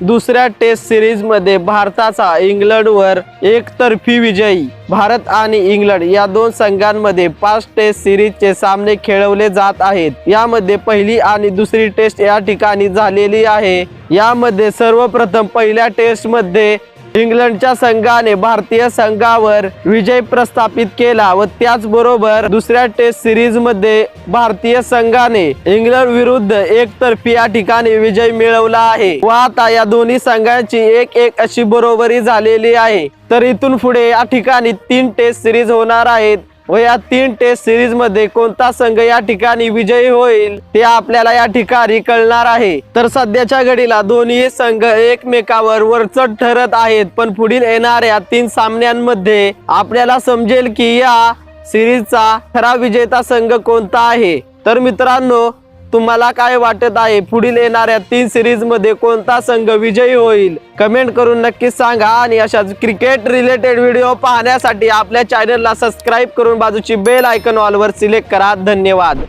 दुसऱ्या टेस्ट सिरीजमध्ये भारताचा इंग्लंडवर एकतर्फी विजयी. भारत आणि इंग्लंड या दोन संघांमध्ये पाच टेस्ट सिरीजचे सामने खेळवले जात आहेत. यामध्ये पहिली आणि दुसरी टेस्ट या ठिकाणी झालेली आहे. यामध्ये सर्वप्रथम पहिल्या टेस्टमध्ये इंग्लंडच्या संघाने भारतीय संघावर विजय प्रस्थापित केला व त्याचबरोबर दुसऱ्या टेस्ट सिरीजमध्ये भारतीय संघाने इंग्लंड विरुद्ध एकतर्फी या ठिकाणी विजय मिळवला आहे. व आता या दोन्ही संघांची एक एक अशी बरोबरी झालेली आहे. तर इथून पुढे या ठिकाणी तीन टेस्ट सिरीज होणार आहेत. व या तीन टेस्ट सिरीजमध्ये कोणता संघ या ठिकाणी विजयी होईल ते आपल्याला या ठिकाणी कळणार आहे. तर सध्याच्या घडीला दोन्ही संघ एकमेकावर वरचढ ठरत आहेत पण पुढील येणाऱ्या तीन सामन्यांमध्ये आपल्याला समजेल की या सिरीजचा खरा विजेता संघ कोणता आहे. तर मित्रांनो तुम्हाला काय वाटत आहे? पुढील येणाऱ्या तीन सिरीजमध्ये कोणता संघ विजयी होईल? कमेंट करून नक्कीच सांगा आणि अशाच क्रिकेट रिलेटेड व्हिडिओ पाहण्यासाठी आपल्या चॅनलला सबस्क्राईब करून बाजूची बेल आयकॉन ऑलवर सिलेक्ट करा. धन्यवाद.